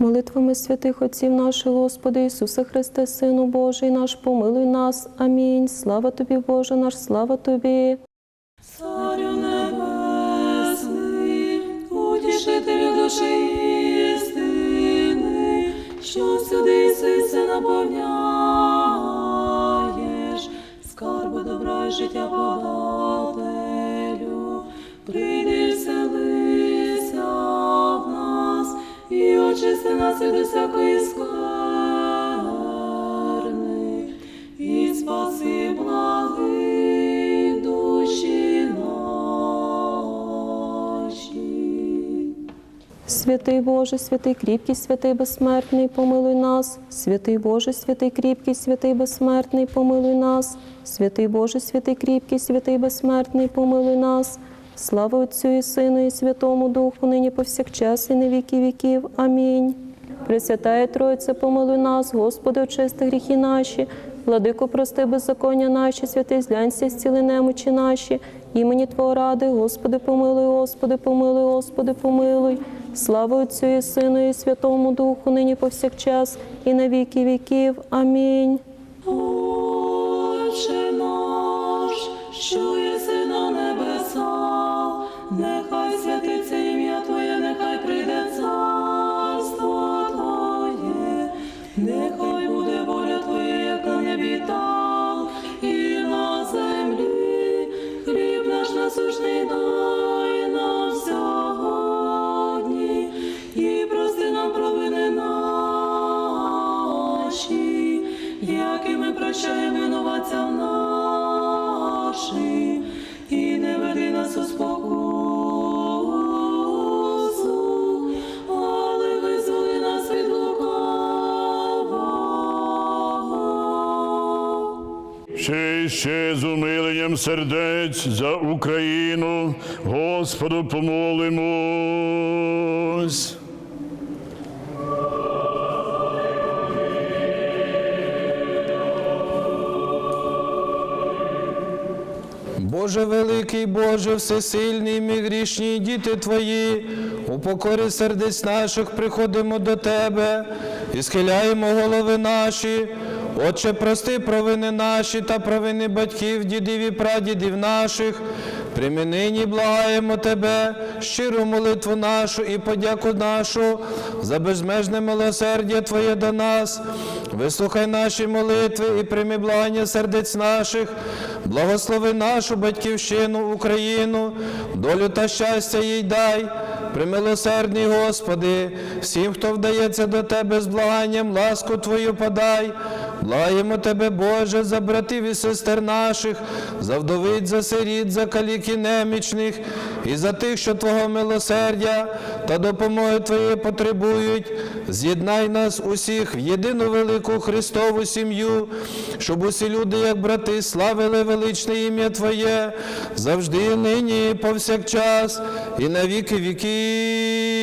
Молитвами святих отців наших, Господи Ісусе Христе, Сину Божий наш, помилуй нас. Амінь. Слава тобі, Боже наш, слава тобі. Царю небесний, утішителю душі істини, що всюди іси наповняєш, скарби добра життя подателю, прийди очисти нас від усякої скверни, і спаси благи душі наші. Святий Боже, святий кріпкий, святий безсмертний, помилуй нас. Святий Боже, святий кріпкий, святий безсмертний, помилуй нас. Святий Боже, святий кріпкий, святий безсмертний, помилуй нас. Слава Отцю і Сину, і Святому Духу, нині повсякчас і на віки віків. Амінь. Пресвятає Тройце, помилуй нас, Господи, очисти гріхи наші, владико, прости беззаконня наші, святий зглянься, зціли немочі наші, імені Твого ради, Господи, помилуй, Господи, помилуй, Господи, помилуй. Слава Отцю і Сину, і Святому Духу, нині повсякчас, і на віки віків. Амінь. Отче наш, що винуватцям нашим, і не веди нас у спокусу, але визволи нас від лукавого. Ще ще з умиленням сердець за Україну, Господу помолимось. Боже великий, Боже всесильний, ми грішні діти Твої, у покорі сердець наших приходимо до Тебе і схиляємо голови наші. Отче, прости провини наші та провини батьків, дідів і прадідів наших. Прими нині благаємо Тебе, щиру молитву нашу і подяку нашу за безмежне милосердя Твоє до нас. Вислухай наші молитви і прийми благання сердець наших. Благослови нашу батьківщину, Україну, долю та щастя їй дай. Примилосердний Господи, всім, хто вдається до Тебе з благанням, ласку Твою подай. Благаємо Тебе, Боже, за братів і сестер наших, за вдовиць, за сиріт, за калік і немічних, і за тих, що Твого милосердя та допомоги Твоєї потребують. З'єднай нас усіх в єдину велику Христову сім'ю, щоб усі люди, як брати, славили величне ім'я Твоє, завжди, нині, і повсякчас, і на віки віків.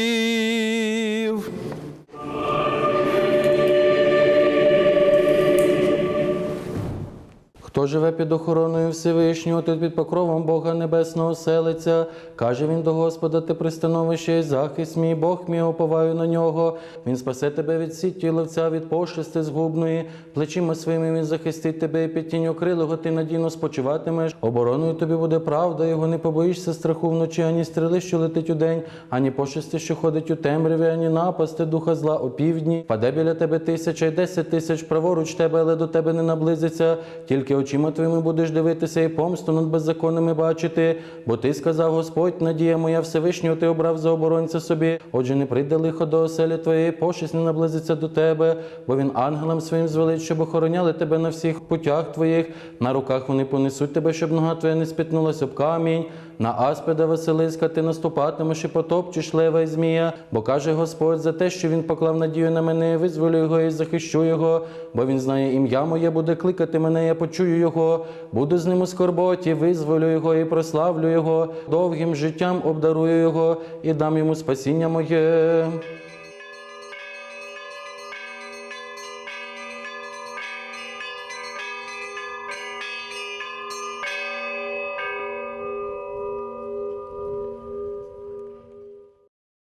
Хто живе під охороною Всевишнього, той під покровом Бога Небесного селиться, каже він до Господа, ти пристановище і захист мій, Бог мій, оповаю на нього. Він спасе тебе від сіті ловця, від пошести згубної, плечима своїми він захистить тебе, і під тінню крилого ти надійно спочиватимеш. Обороною тобі буде правда, його не побоїшся страху вночі, ані стріли, що летить удень, ані пошести, що ходить у темряві, ані напасти духа зла о півдні. Паде біля тебе тисяча й десять тисяч праворуч тебе, але до тебе не наблизиться. Тільки очима твоїми будеш дивитися і помсту над беззаконними бачити. Бо ти сказав, Господь, надія моя Всевишнього, ти обрав за оборонця собі. Отже, не прийде лихо до оселі твоєї, пошесть не наблизиться до тебе, бо він ангелам своїм звелить, щоб охороняли тебе на всіх путях твоїх. На руках вони понесуть тебе, щоб нога твоя не спітнулась об камінь. На аспида Василиска ти наступатимеш і потопчеш лева і змія, бо каже Господь за те, що він поклав надію на мене, визволю його і захищу його, бо він знає ім'я моє, буде кликати мене, я почую його, буду з ним у скорботі, визволю його і прославлю його, довгим життям обдарую його і дам йому спасіння моє.